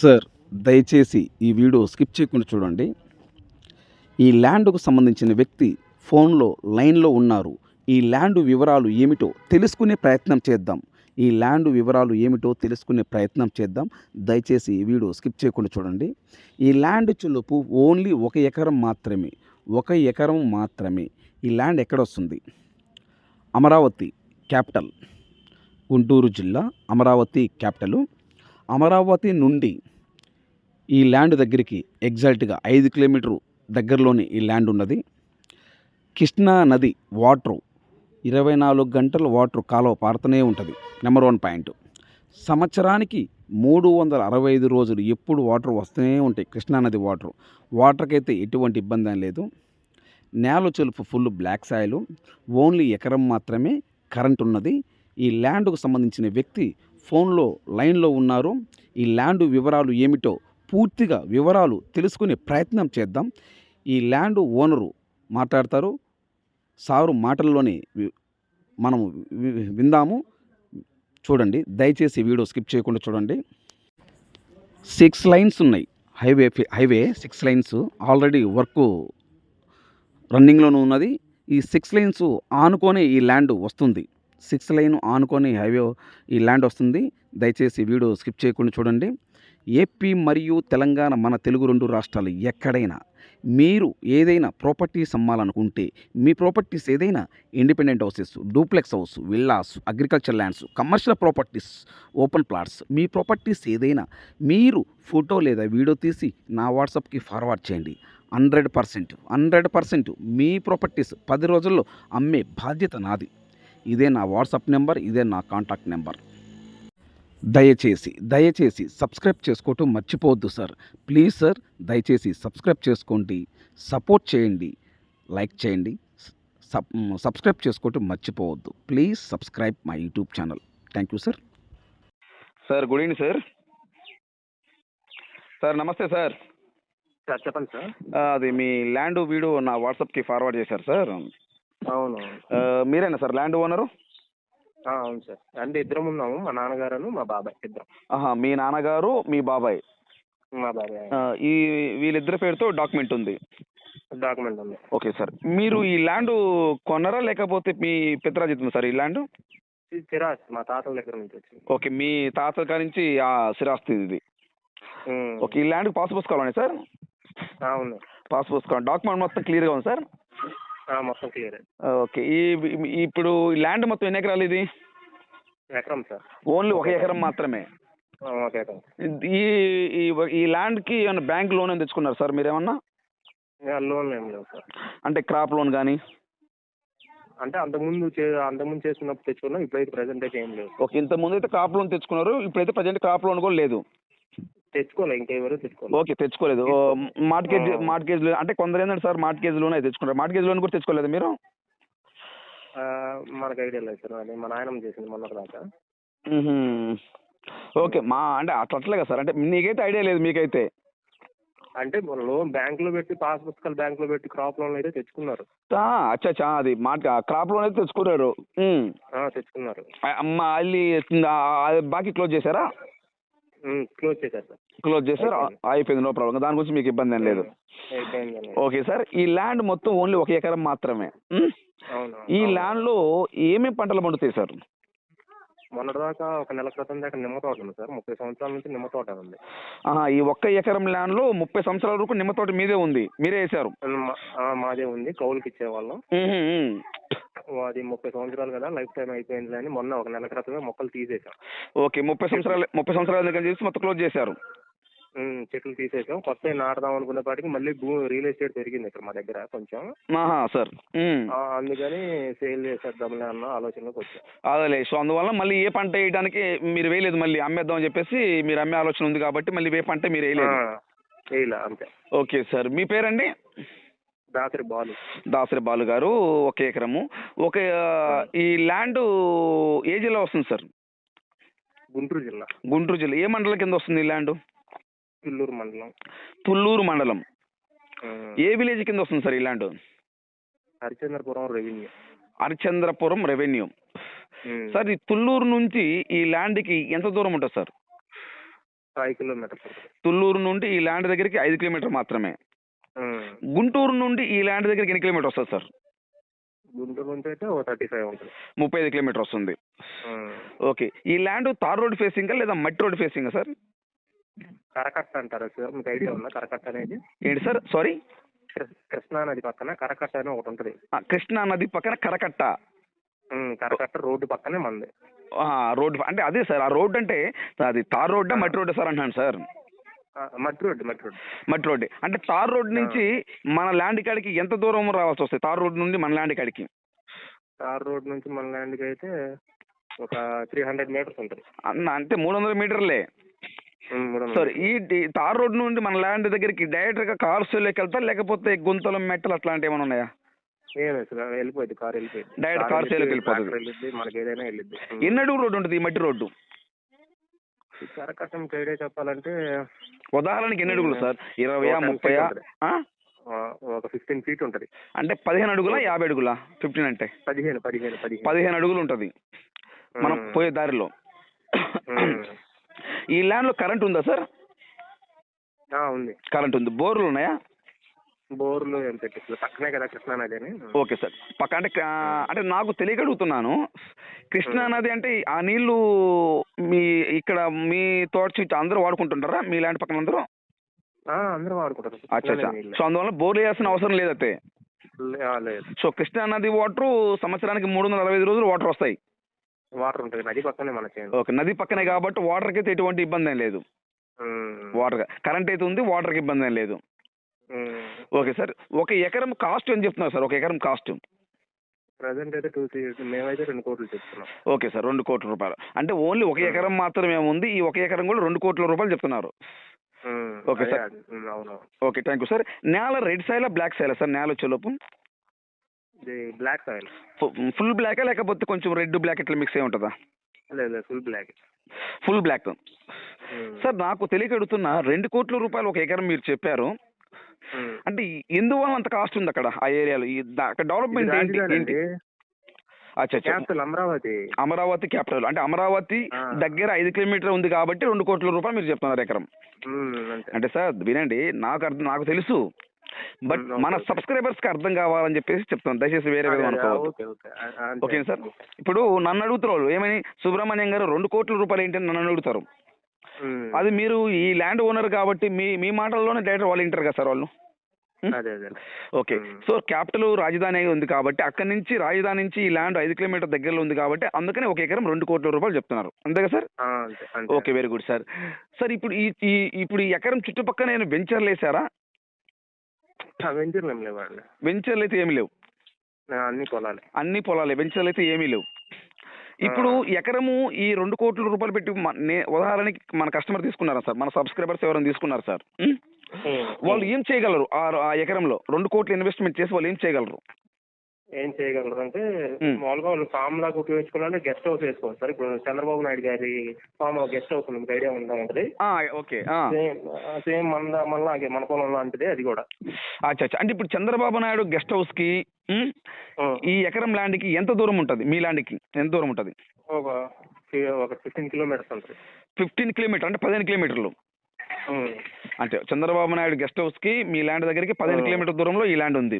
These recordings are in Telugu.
సార్ దయచేసి ఈ వీడియో స్కిప్ చేయకుండా చూడండి. ఈ ల్యాండ్కు సంబంధించిన వ్యక్తి ఫోన్లో లైన్లో ఉన్నారు. ఈ ల్యాండ్ వివరాలు ఏమిటో తెలుసుకునే ప్రయత్నం చేద్దాం. ఈ ల్యాండ్ వివరాలు ఏమిటో తెలుసుకునే ప్రయత్నం చేద్దాం. దయచేసి ఈ వీడియో స్కిప్ చేయకుండా చూడండి. ఈ ల్యాండ్ చులుపు ఓన్లీ ఒక ఎకరం మాత్రమే ఒక ఎకరం మాత్రమే. ఈ ల్యాండ్ ఎక్కడ వస్తుంది అమరావతి క్యాపిటల్ గుంటూరు జిల్లా అమరావతి క్యాపిటల్. అమరావతి నుండి ఈ ల్యాండ్ దగ్గరికి ఎగ్జాక్ట్గా ఐదు కిలోమీటరు దగ్గరలోనే ఈ ల్యాండ్ ఉన్నది. కృష్ణా నది వాటరు ఇరవై నాలుగు గంటలు వాటర్ కాలువ పారుతూనే ఉంటుంది నెంబర్ వన్ పాయింట్. సంవత్సరానికి మూడు వందల అరవై ఐదు రోజులు ఎప్పుడు వాటర్ వస్తూనే ఉంటాయి కృష్ణానది వాటర్. వాటర్కి అయితే ఎటువంటి ఇబ్బంది అని లేదు. నేల చెలుపు ఫుల్ బ్లాక్ సాయిల్. ఓన్లీ ఎకరం మాత్రమే కరెంట్ ఉన్నది. ఈ ల్యాండ్కు సంబంధించిన వ్యక్తి ఫోన్లో లైన్లో ఉన్నారు. ఈ ల్యాండ్ వివరాలు ఏమిటో పూర్తిగా వివరాలు తెలుసుకునే ప్రయత్నం చేద్దాం. ఈ ల్యాండ్ ఓనరు మాట్లాడతారు. సారు మాటల్లోనే వి- మనము విందాము. చూడండి దయచేసి వీడియో స్కిప్ చేయకుండా చూడండి. సిక్స్ లైన్స్ ఉన్నాయి. Highway highway six lines already work రన్నింగ్లోనూ ఉన్నది. ఈ సిక్స్ లైన్స్ ఆనుకొని ఈ ల్యాండ్ వస్తుంది. సిక్స్ లైన్ ఆనుకొని హైవే ఈ ల్యాండ్ వస్తుంది. దయచేసి వీడియో స్కిప్ చేయకుండా చూడండి. ఏపీ మరియు తెలంగాణ మన తెలుగు రెండు రాష్ట్రాలు ఎక్కడైనా మీరు ఏదైనా ప్రాపర్టీస్ అమ్మాలనుకుంటే మీ ప్రాపర్టీస్ ఏదైనా independent houses duplex house villas agriculture lands commercial properties open plots మీ ప్రాపర్టీస్ ఏదైనా మీరు ఫోటో లేదా వీడియో తీసి నా వాట్సాప్కి ఫార్వర్డ్ చేయండి. హండ్రెడ్ పర్సెంట్ హండ్రెడ్ పర్సెంట్ మీ ప్రాపర్టీస్ పది రోజుల్లో అమ్మే బాధ్యత నాది. ఇదే నా వాట్సాప్ నెంబర్ ఇదే నా కాంటాక్ట్ నెంబర్. దయచేసి దయచేసి సబ్స్క్రైబ్ చేసుకోవటం మర్చిపోవద్దు సార్. ప్లీజ్ సార్ దయచేసి సబ్స్క్రైబ్ చేసుకోండి సపోర్ట్ చేయండి లైక్ చేయండి సబ్ సబ్స్క్రైబ్ చేసుకోవటం మర్చిపోవద్దు. Please subscribe my YouTube channel. Thank you sir. Sir good evening sir. Sir నమస్తే సార్. సార్ చెప్పండి సార్. అది మీ ల్యాండ్ వీడియో నా వాట్సాప్కి ఫార్వర్డ్ చేశారు సార్. అవును మీరేనా సార్ ల్యాండ్ ఓనరు అవును సార్. అంటే ఇద్దరం ఉన్నాము మా నాన్నగారును మా బాబాయ్ ఇద్దరం. ఆహా మీ నాన్నగారు మీ బాబాయ్. మా బాబాయ్ ఈ వీళ్ళిద్దరి పేరుతో డాక్యుమెంట్ ఉంది. డాక్యుమెంట్ ఉంది. Okay sir. మీరు ఈ ల్యాండ్ కొన్నారా లేకపోతే మీ పిత్రాజితం సార్ ఈ ల్యాండ్ మా తాతల దగ్గర నుంచి వచ్చింది. ఓకే మీ తాత కాడి నుంచి ఆ స్థిరాస్తి ఇది. ఓకే ఈ ల్యాండ్ పాస్ పుస్తకాలు సార్? ఉంది పాస్ పుస్తకాలు డాక్యుమెంట్ మొత్తం క్లియర్గా ఉంది సార్? మొత్తం క్లియర్. ఓకే. ఈ ఇప్పుడు ఈ ల్యాండ్ మొత్తం ఎన్ని ఎకరాలు ఇది? ఎకరం సార్. ఓన్లీ ఒక ఎకరం మాత్రమే? ఆ, ఒక ఎకరం. ఈ ఈ ఈ ల్యాండ్కి ఏమైనా బ్యాంక్ లోన్ ఏమైనా తెచ్చుకున్నారు సార్ మీరు ఏమన్నా ఆ, లోన్ ఏం లేవు సార్. అంటే క్రాప్ లోన్ కానీ అంటే అంతకుముందు చే అంతకుముందు చేసుకున్నప్పుడు తెచ్చుకున్నాం ఇప్పుడైతే ప్రజెంట్ అయితే ఏం లేవు ఓకే. ఇంత ముందు అయితే క్రాప్ లోన్ తెచ్చుకున్నారు ఇప్పుడైతే ప్రజెంట్ క్రాప్ లోన్ కూడా లేదు. తెచ్చుకోలే ఇంకెవరు తెచ్చుకోలేదు ఓకే తెచ్చుకోలేదు. మార్కెజ్ మార్కెజ్ అంటే కొందరు ఏంటంటే సార్ మార్కెజ్ లోన్ అయితే తెచ్చుకుంటారు. మార్కెజ్ లోన్ కూడా తెచ్చుకోలేదు మీరు? మనకు ఐడియా లేదు సార్ అది మా చేసింది మొన్న దాకా. ఓకే మా అంటే అట్లా అట్లే సార్ అంటే నీకైతే ఐడియా లేదు మీకైతే. అంటే లోన్ బ్యాంకులో పెట్టి పాస్ పుస్తకాలు బ్యాంకులో పెట్టి క్రాప్ లోన్ అయితే తెచ్చుకున్నారు. అచ్చా అది మార్కె క్రాప్ లోన్ అయితే తెచ్చుకున్నారు. తెచ్చుకున్నారు. అది బాకీ క్లోజ్ చేశారా? క్లోజ్ చేశారు సార్. క్లోజ్ చేశారు అయిపోయింది. No problem. దాని గురించి మీకు ఇబ్బంది ఏం లేదు. ఓకే సార్ ఈ ల్యాండ్ మొత్తం ఓన్లీ ఒక ఎకరం మాత్రమే. ఈ అవును. ల్యాండ్లో ఏమేమి పంటలు పండుతాయి సార్? మొన్నటిదాకా ఒక నెల క్రితం దాకా నిమ్మ తోట ఉంది సార్. ముప్పై సంవత్సరాల నుంచి నిమ్మ తోట ఉంది. ఆహా, ఈ ఒక్క ఎకరం ల్యాండ్లో ముప్పై సంవత్సరాల వరకు నిమ్మ తోట మీదే ఉంది. మీరే ఆ, మాదే ఉంది. కౌలుకి ఇచ్చేవాళ్ళం. అది ముప్పై సంవత్సరాలు కదా లైఫ్ టైం అయిపోయింది అని మొన్న ఒక నెల క్రితమే మొక్కలు తీసేసాం ఓకే ముప్పై సంవత్సరాలు ముప్పై సంవత్సరాల దగ్గర చేసి మొత్తం క్లోజ్ చేశారు? చెట్లు తీసేసాం కొత్త నాటుదాం అనుకునేపాటికి మళ్ళీ భూ రియల్ ఎస్టేట్ పెరిగింది ఇక్కడ మా దగ్గర కొంచెం. సార్. అందుకని సేల్ చేసేద్దాంలే అన్న ఆలోచనలోకి వచ్చాం. అదేలే సో అందువల్ల మళ్ళీ ఏ పంట వేయడానికి మీరు వేయలేదు మళ్ళీ అమ్మేద్దాం అని చెప్పేసి మీరు అమ్మే ఆలోచన ఉంది కాబట్టి మళ్ళీ ఏ పంట మీరు వేయలేదు. వేయలే అంతే. Okay sir. మీ పేరండి? దాసరి బాలు. దాసరి బాలు గారు ఒక ఎకరము. ఒక ఈ ల్యాండ్ ఏ జిల్లా వస్తుంది సార్? గుంటూరు జిల్లా. గుంటూరు జిల్లా. ఏ మండలం కింద వస్తుంది ఈ ల్యాండ్? పిల్లూరు మండలం. తుళ్ళూరు మండలం. ఏ విలేజ్ కింద వస్తుంది సార్ ఈ land? Harichandrapuram revenue. Harichandrapuram revenue. Sir ఈ తుళ్ళూరు నుంచి ఈ ల్యాండ్కి ఎంత దూరం ఉంటుంది సార్? ఉంటుంది తుళ్ళూరు నుండి ఈ ల్యాండ్ దగ్గరికి ఐదు కిలోమీటర్ మాత్రమే. గుంటూరు నుండి ఈ ల్యాండ్ దగ్గరికి ఎన్ని కిలోమీటర్ వస్తుంది సార్? గుంటూరు నుంచి అయితే ఓ థర్టీ ఫైవ్ ఉంటుంది. ముప్పై ఐదు కిలోమీటర్ వస్తుంది. ఓకే. ఈ ల్యాండ్ తార్ రోడ్ ఫేసింగా లేదా మట్టి రోడ్ ఫేసింగా సార్? కరకట్ట అంటారా సార్ మీకు ఐడియా ఉందా కరకట్ట అనేది? ఏంటి సార్? సారీ? కృష్ణా నది పక్కన కరకట్ట అని ఒకటి ఉంటుంది. కృష్ణా నది పక్కన కరకట్ట. కరకట్ట రోడ్డు పక్కనే మంది రోడ్ అంటే అదే సార్ ఆ రోడ్ అంటే అది తార్ రోడ్డా మట్టి రోడ్ సార్ అంటున్నాను సార్. మట్టి రోడ్డు మట్టి రోడ్ అంటే తార్ రోడ్ నుంచి మన ల్యాండ్ కాడికి ఎంత దూరం రావాల్సి వస్తుంది తార్ రోడ్ నుండి మన ల్యాండ్ కాడికి? తార్ రోడ్ నుంచి మన ల్యాండ్కి అయితే ఒక త్రీ హండ్రెడ్ మీటర్స్ ఉంటుంది. అన్న అంటే మూడు వందల మీటర్లే. సార్ ఈ తార్ రోడ్ నుండి మన ల్యాండ్ దగ్గరికి డైరెక్ట్గా కార్స్ వెళ్తా లేకపోతే గుంతలు మెట్టలు అట్లాంటివి ఏమైనా ఉన్నాయా? వెళ్ళిపోయింది కార్ వెళ్ళిపోయింది Direct car sale కి వెళ్ళిపోతుంది. ట్రాక్టర్ వెళ్ళిద్ది మనకి ఏదైనా వెళ్ళిద్ది. ఉమ్. ఎన్ని అడుగు రోడ్డు ఉంటుంది ఈ మట్టి రోడ్డు? కరకట్ట ఐడియా చెప్పాలంటే ఉదాహరణకి ఎన్ని అడుగులు సార్? ten ముప్పై? ఒక ఫిఫ్టీన్ ఫీట్ ఉంటుంది. అంటే పదిహేను అడుగులా యాభై అడుగులా? ఫిఫ్టీన్ అంటే? పదిహేను పదిహేను పదిహేను. పదిహేను అడుగులు ఉంటుంది. మనం. పోయే దారిలో. ఈ ల్యాండ్లో కరెంట్ ఉందా సార్? ఆ, ఉంది. కరెంట్ ఉంది. బోర్లు ఉన్నాయా? బోర్లు పక్కనే కదా కృష్ణా నది అని. Okay sir. పక్క అంటే అంటే నాకు కృష్ణా నది అంటే ఆ నీళ్ళు మీ ఇక్కడ మీ తోట చుట్టూ అందరూ వాడుకుంటుంటారా? మీ ల్యాండ్ పక్కన అందరూ? అందరూ వాడుకుంటారు. అచ్చా. సో అందువల్ల బోర్లు వేయాల్సిన అవసరం లేదైతే సో కృష్ణా నది వాటర్ సంవత్సరానికి మూడు వందల అరవై ఐదు రోజులు వాటర్ వస్తాయి. వాటర్ ఉంటుంది. నది పక్కనే ఓకే నది పక్కనే కాబట్టి వాటర్కి అయితే ఎటువంటి ఇబ్బంది ఏం లేదు వాటర్ కరెంట్ అయితే ఉంది వాటర్కి ఇబ్బంది ఏం లేదు. ఓకే సార్ ఒక ఎకరం కాస్ట్ అని చెప్తున్నారు సార్? ఒక ఎకరం కాస్ట్. ప్రజెంట్ అయితే టూ మేమైతే రెండు కోట్లు చెప్తున్నాం. ఓకే సార్ రెండు కోట్ల రూపాయలు. అంటే ఓన్లీ ఒక ఎకరం మాత్రమే ఉంది ఈ ఒక ఎకరం కూడా రెండు కోట్ల రూపాయలు చెప్తున్నారు. Okay sir. Okay thank you sir. నేల రెడ్ సైలా బ్లాక్ సైలా సార్? నేల వచ్చేలోపు బ్లాక్ సాయిల్. ఫుల్ బ్లాకా లేకపోతే కొంచెం రెడ్ బ్లాక్ ఇట్లా మిక్స్ అయి ఉంటుందా? లేదు లేదు full black. Full black. Sir నాకు తెలియక అడుగుతున్నా రెండు కోట్ల రూపాయలు ఒక ఎకరం మీరు చెప్పారు. అంటే ఎందువల్ల అంత కాస్ట్ ఉంది అక్కడ ఆ ఏరియాలో? అక్కడ డెవలప్మెంట్ ఏంటి ఏంటి? అమరావతి. అమరావతి క్యాపిటల్ అంటే అమరావతి. దగ్గర ఐదు కిలోమీటర్ ఉంది కాబట్టి రెండు కోట్ల రూపాయలు మీరు చెప్తున్నారు ఎకరం. అంటే సార్ వినండి నాకు అర్థం నాకు తెలుసు. బట్ మన. సబ్స్క్రైబర్స్కి అర్థం కావాలని చెప్పేసి చెప్తాను దయచేసి వేరే విధంగా అనుకోవద్దు. Okay sir? ఇప్పుడు నన్ను అడుగుతారు ఏమని? సుబ్రహ్మణ్యం గారు రెండు కోట్ల రూపాయలు ఏంటని నన్ను అడుగుతారు. అది మీరు ఈ ల్యాండ్ ఓనర్ కాబట్టి మీ మీ మాటల్లోనే డైరెక్ట్ వాళ్ళు వింటారు కదా సార్ వాళ్ళు? ఓకే. సో క్యాపిటల్ రాజధాని అయి ఉంది కాబట్టి అక్కడి నుంచి రాజధాని నుంచి ఈ ల్యాండ్ ఐదు కిలోమీటర్ దగ్గరలో ఉంది కాబట్టి అందుకని ఒక ఎకరం రెండు కోట్ల రూపాయలు చెప్తున్నారు. అంతే కదా sir? Okay very good sir. Sir ఇప్పుడు ఈ ఇప్పుడు ఈ ఎకరం చుట్టుపక్కల నేను వెంచర్లు వేసారా? వెంచర్లు ఏం లేవండి. వెంచర్లు అయితే ఏమీ లేవు. అన్ని పొలాలే. అన్ని పొలాలే వెంచర్లు అయితే ఏమీ లేవు. ఇప్పుడు ఎకరము ఈ రెండు కోట్ల రూపాయలు పెట్టి ఉదాహరణకి మన కస్టమర్ తీసుకున్నారా సార్? మన సబ్స్క్రైబర్స్ ఎవరైనా తీసుకున్నారు సార్? వాళ్ళు ఏం చేయగలరు? ఆ ఆ ఎకరంలో రెండు కోట్లు ఇన్వెస్ట్మెంట్ చేసి వాళ్ళు ఏం చేయగలరు? ఏం చేయగలరు అంటే. మామూలుగా వాళ్ళు ఫామ్ లాగా ఉపయోగించుకోవాలంటే గెస్ట్ హౌస్ వేసుకోవాలి సార్ ఇప్పుడు చంద్రబాబు నాయుడు గారి ఫామ్ గెస్ట్ హౌస్ ఉంది ఐడియా ఉందా ఉంటుంది ఓకే. సేమ్ సేమ్ మన మన మన పొలం లాంటిదే అది కూడా అచ్చా అచ్చా అంటే ఇప్పుడు చంద్రబాబు నాయుడు గెస్ట్ హౌస్కి. ఈ ఎకరం ల్యాండ్కి ఎంత దూరం ఉంటుంది మీ ల్యాండ్కి ఎంత దూరం ఉంటుంది ఒక ఫిఫ్టీన్ కిలోమీటర్స్ ఉంటుంది ఫిఫ్టీన్ కిలోమీటర్ అంటే పదిహేను కిలోమీటర్లు. అంటే చంద్రబాబు నాయుడు గెస్ట్ హౌస్కి మీ ల్యాండ్ దగ్గరికి పదిహేను. కిలోమీటర్ దూరంలో ఈ ల్యాండ్ ఉంది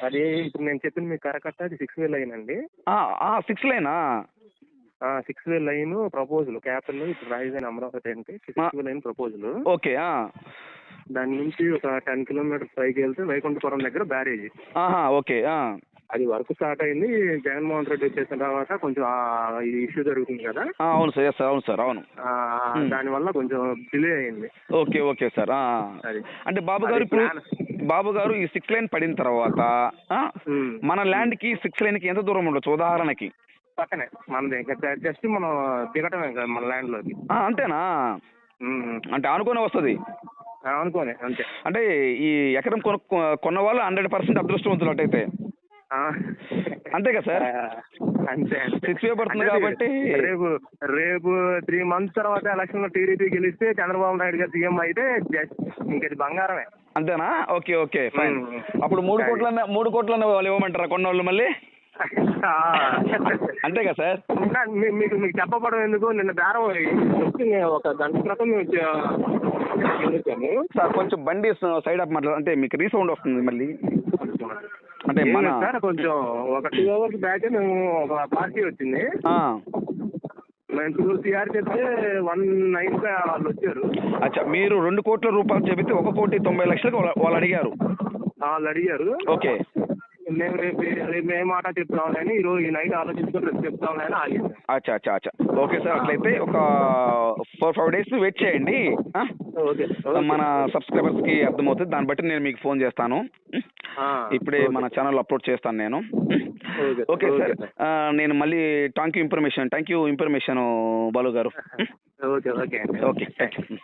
అది ఇప్పుడు నేను చెప్పిన మీకు కరకట్ట అది సిక్స్ వే లైన్ అండి six లైనా six way line proposal capital ఇప్పుడు రాజధాని అమరావతి అంటే six way line proposal okay ఆ. దాని నుంచి ఒక టెన్ కిలోమీటర్స్ పైకి వెళ్తే వైకుంఠపురం దగ్గర బ్యారేజ్ ఓకే ఆ. అది వర్క్ స్టార్ట్ అయింది. జగన్మోహన్ రెడ్డి వచ్చేసిన తర్వాత కొంచెం ఈ ఇష్యూ జరుగుతుంది కదా. అవును సార్. సార్ అవును సార్. అవును. Hmm. దానివల్ల కొంచెం డిలే అయింది. Okay okay sir. అంటే బాబు గారు ఇప్పుడు. బాబు గారు ఈ సిక్స్ లైన్ పడిన తర్వాత Hmm. మన ల్యాండ్కి సిక్స్ లైన్కి ఎంత దూరం ఉండొచ్చు? ఉదాహరణకి. పక్కనే. మనది జస్ట్ మనం దిగటమే కదా మన ల్యాండ్లోకి. అంతేనా? Hmm. అంటే అనుకునే వస్తుంది. అనుకోని అంతే. అంటే ఈ ఎకరం కొన కొన్న వాళ్ళు హండ్రెడ్ పర్సెంట్ అదృష్టవంతులు ఆ. అంతే కదా సార్? అంతే సిక్స్ పడుతుంది కాబట్టి రేపు రేపు త్రీ మంత్స్ తర్వాత ఎలక్షన్లో టీడీపీ గెలిస్తే చంద్రబాబు నాయుడు గారు సీఎం అయితే ఇంకది బంగారమే. అంతేనా? Okay okay fine. అప్పుడు మూడు. కోట్ల మూడు కోట్ల వాళ్ళు ఇవ్వమంటారా కొన్న వాళ్ళు మళ్ళీ. అంతే కదా సార్? మీకు మీకు చెప్పబడం ఎందుకు? నిన్న బేరం ఒక గంట క్రితం సార్ కొంచెం బండి సైడ్ అప్ మాట్లాడు అంటే మీకు రీసౌండ్ వస్తుంది మళ్ళీ. అంటే మన సార్ కొంచెం ఒక టూ అవర్స్ బ్యాక్ మేము ఒక పార్టీ వచ్చింది. మేము టూ సిఆర్ చెప్తే వన్ నైన్ వాళ్ళు వచ్చారు. అచ్చా మీరు రెండు కోట్ల రూపాయలు చెబితే ఒక కోటి తొంభై లక్షలకు వాళ్ళ- అడిగారు. వాళ్ళు అడిగారు. ఓకే. మేము రేపు రేపు ఏ మాట చెప్తాం కానీ ఈ రోజు ఈ నైట్ ఆలోచించుకొని రేపు చెప్తాం కానీ ఆగింది. అచ్చా అచ్చా అచ్చా. ఓకే సార్ అట్లయితే ఒక ఫోర్ ఫైవ్ డేస్ వెయిట్ చేయండి. మన సబ్స్క్రైబర్స్కి అర్థమవుతుంది. దాన్ని బట్టి నేను మీకు ఫోన్ చేస్తాను. ఇప్పుడే. మన ఛానల్ అప్లోడ్ చేస్తాను నేను. Okay sir. నేను మళ్ళీ thank you information thank you information Balu గారు. Okay okay okay thank you